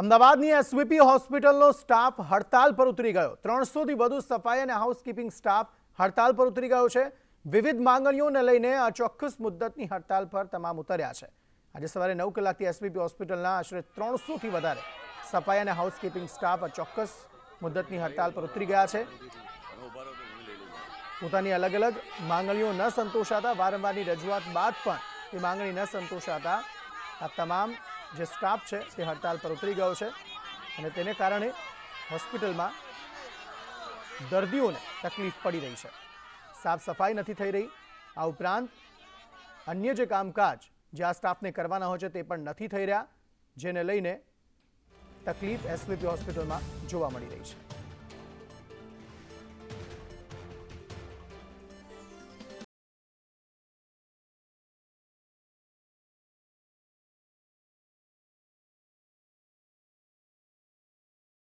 અમદાવાદની એસવીપી હોસ્પિટલનો સ્ટાફ હડતાલ પર ઉતરી ગયો. ત્રણસોથી વધુ સફાઈ અને હાઉસકીપિંગ સ્ટાફ હડતાલ પર ઉતરી ગયો છે. વિવિધ માંગણીઓને લઈને આ ચોક્કસ મુદ્દતની હડતાલ પર તમામ ઉતર્યા છે. આજે સવારે નવ કલાકથી એસવીપી હોસ્પિટલના આશરે ત્રણસોથી વધારે સફાઈ અને હાઉસકીપિંગ સ્ટાફ ચોક્કસ મુદ્દતની હડતાલ પર ઉતરી ગયા છે. પોતાની અલગ અલગ માંગણીઓ ન સંતોષાતા વારંવારની રજૂઆત બાદ પણ એ માંગણી ન સંતોષાતા આ તમામ જે સ્ટાફ છે તે હડતાલ પર ઉતરી ગયો છે અને તેને કારણે હોસ્પિટલમાં દર્દીઓને તકલીફ પડી રહી છે. સાફ સફાઈ નથી થઈ રહી. આ ઉપરાંત અન્ય જે કામકાજ જે આ સ્ટાફને કરવાના હોય છે તે પણ નથી થઈ રહ્યા, જેને લઈને તકલીફ એસવીપી હોસ્પિટલમાં જોવા મળી રહી છે.